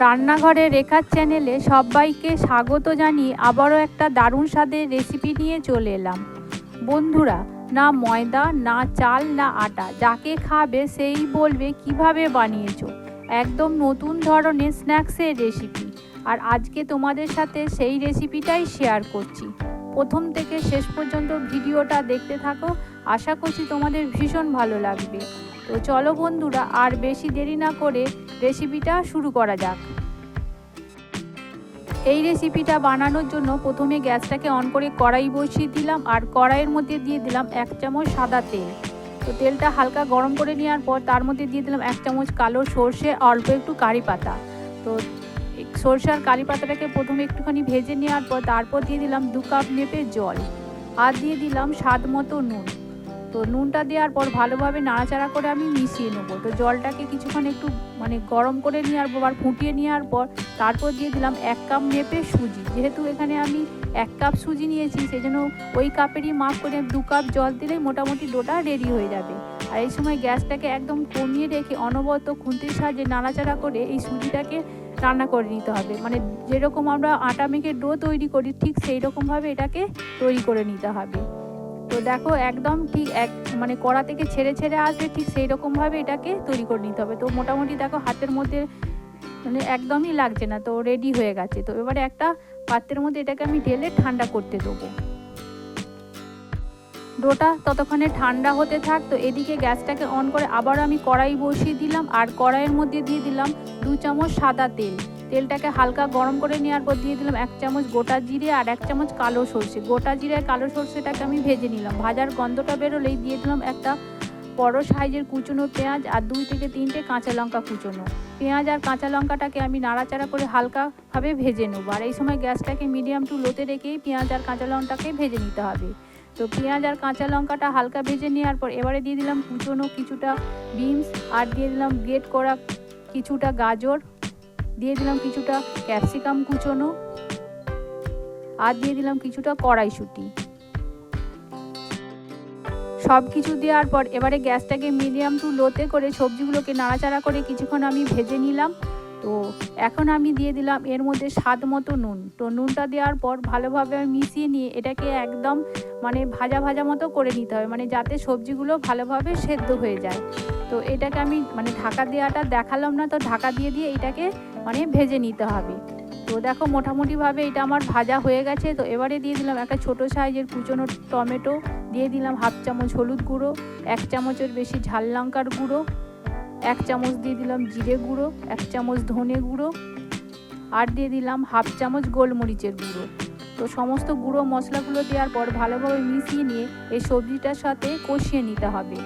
রান্নাঘরে রেখার চ্যানেলে সবাইকে স্বাগত জানিয়ে আবারও একটা দারুণ স্বাদের রেসিপি নিয়ে চলে এলাম। বন্ধুরা, না ময়দা, না চাল, না আটা, যাকে খাবে সেই বলবে কীভাবে বানিয়েছো? একদম নতুন ধরনের স্ন্যাক্সের রেসিপি। আর আজকে তোমাদের সাথে সেই রেসিপিটাই শেয়ার করছি। প্রথম থেকে শেষ পর্যন্ত ভিডিওটা দেখতে থাকো। আশা করছি তোমাদের ভীষণ ভালো লাগবে। তো চলো বন্ধুরা, আর বেশি দেরি না করে রেসিপিটা শুরু করা যাক। এই রেসিপিটা বানানোর জন্য প্রথমে গ্যাসটাকে অন করে কড়াই বসিয়ে দিলাম আর কড়াইয়ের মধ্যে দিয়ে দিলাম এক চামচ সাদা তেল। তো তেলটা হালকা গরম করে নেওয়ার পর তার মধ্যে দিয়ে দিলাম এক চামচ কালো সর্ষে, অল্প একটু কারি পাতা। তো সর্ষে আর কারি পাতাটাকে প্রথমে একটুখানি ভেজে নেওয়ার পর তারপর দিয়ে দিলাম দু কাপ মেপে জল। আর দিয়ে দিলাম স্বাদ মতো নুন। তো নুনটা দেওয়ার পর ভালোভাবে নাড়াচাড়া করে আমি মিশিয়ে নেব। তো জলটাকে কিছুক্ষণ একটু মানে গরম করে নেওয়ার পর আর ফুটিয়ে নেওয়ার পর তারপর দিয়ে দিলাম এক কাপ মেপে সুজি। যেহেতু এখানে আমি এক কাপ সুজি নিয়েছি সেই জন্য ওই কাপেরই মাপ করে দু কাপ জল দিলেই মোটামুটি ডোটা রেডি হয়ে যাবে। আর এই সময় গ্যাসটাকে একদম কমিয়ে রেখে অনবরত খুন্তির সাহায্যে নাড়াচাড়া করে এই সুজিটাকে রান্না করে নিতে হবে। মানে যেরকম আমরা আটা মেখে ডো তৈরি করি, ঠিক সেই রকমভাবে এটাকে তৈরি করে নিতে হবে। তো দেখো একদম ঠিক এক মানে কড়া থেকে ছেড়ে ছেড়ে আসবে, ঠিক সেই রকমভাবে এটাকে তৈরি করে নিতে হবে। তো মোটামুটি দেখো হাতের মধ্যে মানে একদমই লাগছে না, তো রেডি হয়ে গেছে। তো এবারে একটা পাত্রের মধ্যে এটাকে আমি ঢেলে ঠান্ডা করতে দেবো। ডোটা ততক্ষণে ঠান্ডা হতে থাক, তো এদিকে গ্যাসটাকে অন করে আবার আমি কড়াই বসিয়ে দিলাম, আর কড়াইয়ের মধ্যে দিয়ে দিলাম দু চামচ সাদা তেল। তেলটাকে হালকা গরম করে নেওয়ার পর দিয়ে দিলাম এক চামচ গোটা জিরে আর এক চামচ কালো সর্ষে। গোটা জিরে কালো সর্ষেটাকে আমি ভেজে নিলাম। ভাজার গন্ধটা বেরোলেই দিয়ে দিলাম একটা বড় সাইজের কুচনো পেঁয়াজ আর দুই থেকে তিনটে কাঁচা লঙ্কা কুচনো। পেঁয়াজ আর কাঁচা লঙ্কাটাকে আমি নাড়াচাড়া করে হালকাভাবে ভেজে নেব। আর এই সময় গ্যাসটাকে মিডিয়াম টু লোতে রেখেই পেঁয়াজ আর কাঁচা লঙ্কাকে ভেজে নিতে হবে। তো পেঁয়াজ আর কাঁচা লঙ্কাটা হালকা ভেজে নেওয়ার পর এবারে দিয়ে দিলাম কুচনো কিছুটা বিনস আর দিয়ে দিলাম গ্রেট করা কিছুটা গাজর দিয়ে দিলাম কিছুটা ক্যাপসিকাম কুচনো। আর দিয়ে দিলাম কিছুটা কড়াইশুঁটি। সব কিছু দেওয়ার পর এবারে গ্যাসটাকে মিডিয়াম টু লোতে করে সবজিগুলোকে নাড়াচাড়া করে কিছুক্ষণ আমি ভেজে নিলাম। তো এখন আমি দিয়ে দিলাম এর মধ্যে স্বাদ মতো নুন। তো নুনটা দেওয়ার পর ভালোভাবে আমি মিশিয়ে নিয়ে এটাকে একদম মানে ভাজা ভাজা মতো করে নিতে হবে। মানে যাতে সবজিগুলো ভালোভাবে সেদ্ধ হয়ে যায়। তো এটাকে আমি মানে ঢাকা দেওয়াটা দেখালাম না, তো ঢাকা দিয়ে দিয়ে এটাকে মানে ভেজে নিতে হবে। তো দেখো মোটামুটিভাবে এটা আমার ভাজা হয়ে গেছে। তো এবারে দিয়ে দিলাম একটা ছোটো সাইজের কুচনো টমেটো। দিয়ে দিলাম হাফ চামচ হলুদ গুঁড়ো, এক চামচের বেশি ঝাল লঙ্কার গুঁড়ো, এক চামচ দিয়ে দিলাম জিরে গুঁড়ো, এক চামচ ধনে গুঁড়ো, আর দিয়ে দিলাম হাফ চামচ গোলমরিচের গুঁড়ো। তো সমস্ত গুঁড়ো মশলাগুলো দেওয়ার পর ভালোভাবে মিশিয়ে নিয়ে এই সবজিটার সাথে কষিয়ে নিতে হবে।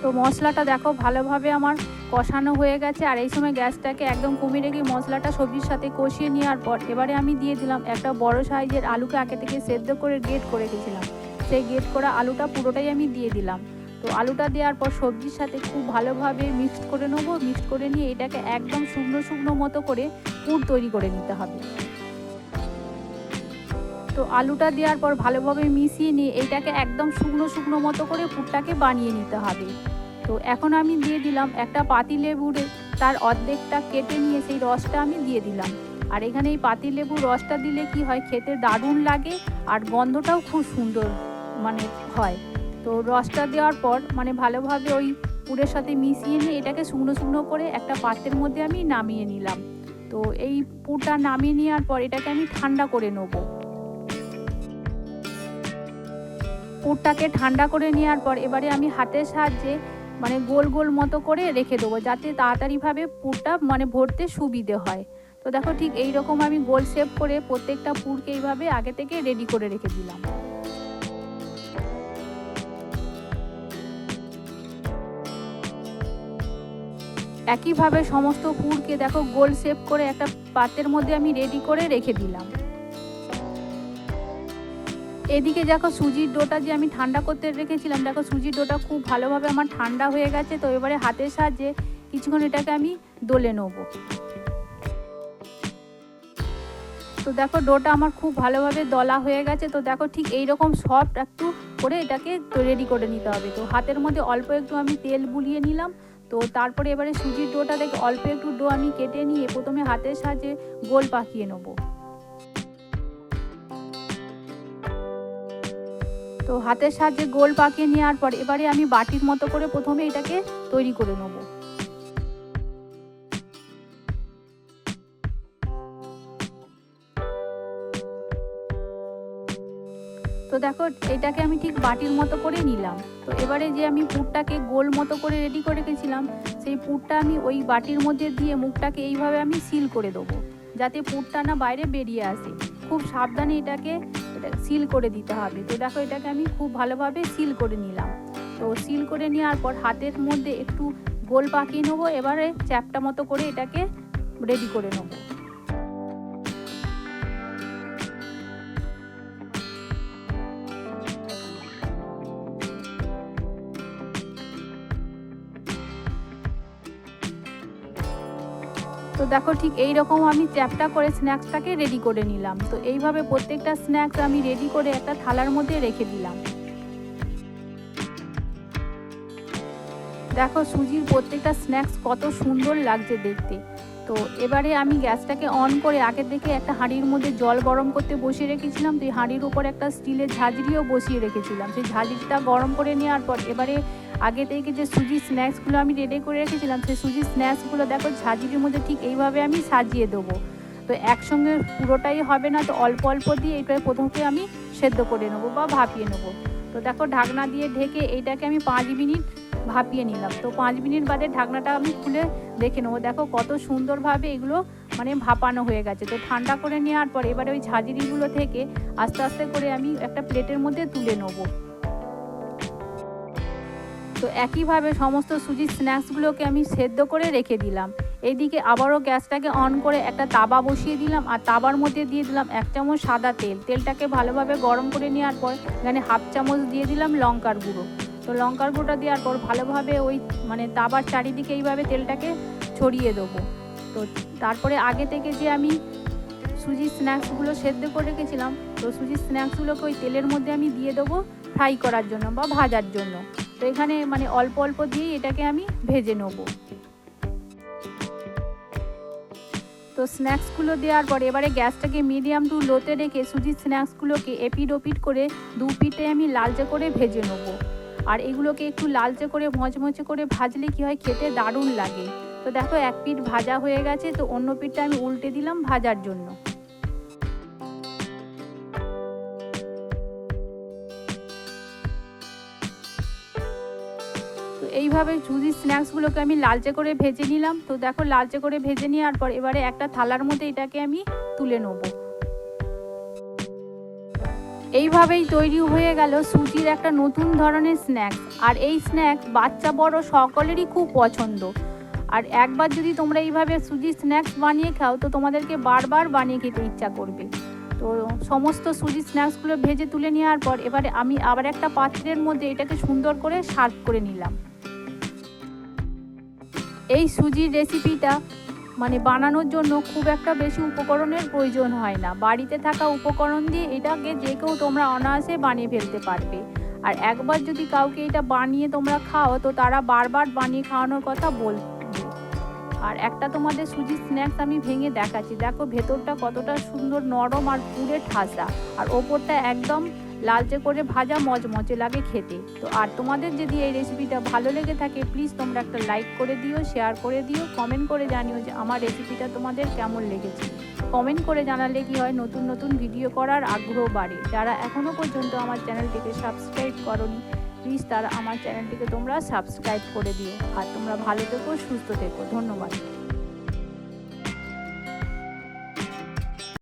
তো মশলাটা দেখো ভালোভাবে আমার কষানো হয়ে গেছে আর এই সময় গ্যাসটাকে একদম কমিয়ে রেখে মশলাটা সবজির সাথে কষিয়ে নেওয়ার পর এবারে আমি দিয়ে দিলাম একটা বড় সাইজের আলুকে আগে থেকে সেদ্ধ করে গেট করে রেখেছিলাম। সেই গেট করা আলুটা পুরোটাই আমি দিয়ে দিলাম। তো আলুটা দেওয়ার পর সবজির সাথে খুব ভালোভাবে মিক্সড করে নেব। মিক্সড করে নিয়ে এটাকে একদম শুকনো শুকনো মতো করে পুর তৈরি করে নিতে হবে। তো আলুটা দেওয়ার পর ভালোভাবে মিশিয়ে নিয়ে এটাকে একদম শুকনো শুকনো মতো করে পুরটাকে বানিয়ে নিতে হবে। তো এখন আমি দিয়ে দিলাম একটা পাতি লেবুরে তার অর্ধেকটা কেটে নিয়ে সেই রসটা আমি দিয়ে দিলাম। আর এখানে এই পাতি লেবুর রসটা দিলে কি হয়, খেতে দারুণ লাগে আর গন্ধটাও খুব সুন্দর মানে হয়। তো রসটা দেওয়ার পর মানে ভালোভাবে ওই পুরের সাথে মিশিয়ে নিয়ে এটাকে শুকনো শুকনো করে একটা পাত্রের মধ্যে আমি নামিয়ে নিলাম। তো এই পুরটা নামিয়ে নেওয়ার পর এটাকে আমি ঠান্ডা করে নেব। পুরটাকে ঠান্ডা করে নেওয়ার পর এবারে আমি হাতের সাহায্যে মানে গোল গোল মতো করে রেখে দেবো, যাতে তাড়াতাড়িভাবে পুরটা মানে ভরতে সুবিধে হয়। তো দেখো ঠিক এই রকম আমি গোল শেপ করে প্রত্যেকটা পুরকে এইভাবে আগে থেকে রেডি করে রেখে দিলাম। একইভাবে সমস্ত পুরকে দেখো গোল শেপ করে একটা পাত্রের মধ্যে আমি রেডি করে রেখে দিলাম। এদিকে দেখো সুজির ডোটা যে আমি ঠান্ডা করতে রেখেছিলাম, দেখো সুজির ডোটা খুব ভালোভাবে আমার ঠান্ডা হয়ে গেছে, তো এবারে হাতের সাহায্যে কিছুক্ষণ এটাকে আমি দোলে নেব। তো দেখো ডোটা আমার খুব ভালোভাবে দলা হয়ে গেছে, তো দেখো ঠিক এই রকম সফট একটু করে এটাকে রেডি করে নিতে হবে। তো হাতের মধ্যে অল্প একটু আমি তেল বুলিয়ে নিলাম, তো তারপরে এবারে সুজির ডোটা থেকে অল্প একটু ডো আমি কেটে নিয়ে প্রথমে হাতের সাহায্যে গোল পাকিয়ে নেব। তো হাতের সাহায্যে গোল পাকিয়ে নেওয়ার পর এবারে আমি বাটির মতো করে প্রথমে এটাকে তৈরি করে নেব। তো দেখো, এটাকে আমি ঠিক বাটির মতো করে নিলাম। তো এবারে যে আমি পুরটাকে গোল মতো করে রেডি করে রেখেছিলাম, সেই পুরটা আমি ওই বাটির মধ্যে দিয়ে মুখটাকে এইভাবে আমি সিল করে দেবো, যাতে পুরটা না বাইরে বেরিয়ে আসে। খুব সাবধানে এটাকে এটা সিল করে দিতে হবে। তো দেখো এটাকে আমি খুব ভালোভাবে সিল করে নিলাম। তো সিল করে নেওয়ার পর হাতের মধ্যে একটু গোল পাকিয়ে নেব, এবারে চ্যাপটা মতো করে এটাকে রেডি করে নেব। তো দেখো ঠিক এই রকম আমি চ্যাপটা করে স্ন্যাক্সটাকে রেডি করে নিলাম। তো এইভাবে প্রত্যেকটা স্ন্যাক্স আমি রেডি করে একটা থালার মধ্যে রেখে দিলাম। দেখো সুজির প্রত্যেকটা স্ন্যাক্স কত সুন্দর লাগছে দেখতে। তো এবারে আমি গ্যাসটাকে অন করে আগের থেকে একটা হাঁড়ির মধ্যে জল গরম করতে বসিয়ে রেখেছিলাম। তো হাঁড়ির উপর একটা স্টিলের ঝাঁঝরিও বসিয়ে রেখেছিলাম। সেই ঝাঁঝরিটা গরম করে নেওয়ার পর এবারে আগে থেকে যে সুজির স্ন্যাক্সগুলো আমি রেডি করে রেখেছিলাম, সেই সুজির স্ন্যাক্সগুলো দেখো ঝাঁঝরির মধ্যে ঠিক এইভাবে আমি সাজিয়ে দেবো। তো একসঙ্গে পুরোটাই হবে না, তো অল্প অল্প দিয়ে এটা প্রথমে আমি সেদ্ধ করে নেব বা ভাপিয়ে নেব। তো দেখো ঢাকনা দিয়ে ঢেকে এইটাকে আমি পাঁচ মিনিট ভাপিয়ে নিলাম। তো পাঁচ মিনিট বাদে ঢাকনাটা আমি খুলে দেখে নেব। দেখো কত সুন্দরভাবে এগুলো মানে ভাপানো হয়ে গেছে। তো ঠান্ডা করে নেওয়ার পর এবারে ওই ঝাঁঝরিগুলো থেকে আস্তে আস্তে করে আমি একটা প্লেটের মধ্যে তুলে নেব। তো একইভাবে সমস্ত সুজির স্ন্যাক্সগুলোকে আমি সেদ্ধ করে রেখে দিলাম। এদিকে আবারও গ্যাসটাকে অন করে একটা তাবা বসিয়ে দিলাম আর তাবার মধ্যে দিয়ে দিলাম এক চামচ সাদা তেল। তেলটাকে ভালোভাবে গরম করে নেওয়ার পর এখানে হাফ চামচ দিয়ে দিলাম লঙ্কার গুঁড়ো। তো লঙ্কার গুঁড়োটা দেওয়ার পর ভালোভাবে ওই মানে তাবার চারিদিকে এইভাবে তেলটাকে ছড়িয়ে দেবো। তো তারপরে আগে থেকে যে আমি সুজির স্ন্যাক্সগুলো সেদ্ধ করে রেখেছিলাম, তো সুজির স্ন্যাক্সগুলোকে ওই তেলের মধ্যে আমি দিয়ে দেবো ফ্রাই করার জন্য বা ভাজার জন্য। তো এখানে মানে অল্প অল্প দিয়েই এটাকে আমি ভেজে নেব। তো স্ন্যাক্সগুলো দেওয়ার পর এবারে গ্যাসটাকে মিডিয়াম টু লোতে রেখে সুজির স্ন্যাক্সগুলোকে এপিড ওপিড করে দু পিঠে আমি লালচে করে ভেজে নেব। আর এগুলোকে একটু লালচে করে মচমচে করে ভাজলে কি হয়, খেতে দারুণ লাগে। তো দেখো, এক পিঠ ভাজা হয়ে গেছে, তো অন্য পিঠটা আমি উল্টে দিলাম ভাজার জন্য। তো এইভাবে সুজির স্ন্যাক্সগুলোকে আমি লালচে করে ভেজে নিলাম। তো দেখো, লালচে করে ভেজে নেওয়ার পর এবারে একটা থালার মধ্যে এটাকে আমি তুলে নেব। এইভাবেই তৈরি হয়ে গেল সুজির একটা নতুন ধরনের স্ন্যাক্স আর এই স্ন্যাক্স বাচ্চা, বড় সকলেরই খুব পছন্দ। আর একবার যদি তোমরা এইভাবে সুজির স্ন্যাক্স বানিয়ে খাও, তো তোমাদেরকে বারবার বানিয়ে খেতে ইচ্ছা করবে। তো সমস্ত সুজির স্ন্যাক্সগুলো ভেজে তুলে নেওয়ার পর এবারে আমি আবার একটা পাত্রের মধ্যে এটাকে সুন্দর করে সার্ভ করে নিলাম। এই সুজির রেসিপিটা মানে বানানোর জন্য খুব একটা বেশি উপকরণের প্রয়োজন হয় না। বাড়িতে থাকা উপকরণ দিয়ে এটাকে যে কেউ তোমরা অনায়াসে বানিয়ে ফেলতে পারবে। আর একবার যদি কাউকে এটা বানিয়ে তোমরা খাও, তো তারা বারবার বানিয়ে খাওয়ানোর কথা বলবে। আর একটা তোমাদের সুজির স্ন্যাক্স আমি ভেঙে দেখাচ্ছি। দেখো ভেতরটা কতটা সুন্দর নরম আর পুরে ঠাসা। আর ওপরটা একদম লালচে করে ভাজা মজমচে লাগে খেতে। তো আর তোমাদের যদি এই রেসিপিটা ভালো লেগে থাকে প্লিজ তোমরা একটা লাইক করে দিও শেয়ার করে দিও কমেন্ট করে জানিও যে আমার রেসিপিটা তোমাদের কেমন লেগেছে। কমেন্ট করে জানালে কি হয়, নতুন নতুন ভিডিও করার আগ্রহ বাড়ে। যারা এখনও পর্যন্ত আমার চ্যানেলটিকে সাবস্ক্রাইব করনি প্লিজ তারা আমার চ্যানেলটিকে তোমরা সাবস্ক্রাইব করে দিও। আর তোমরা ভালো থেকো, সুস্থ থেকো। ধন্যবাদ।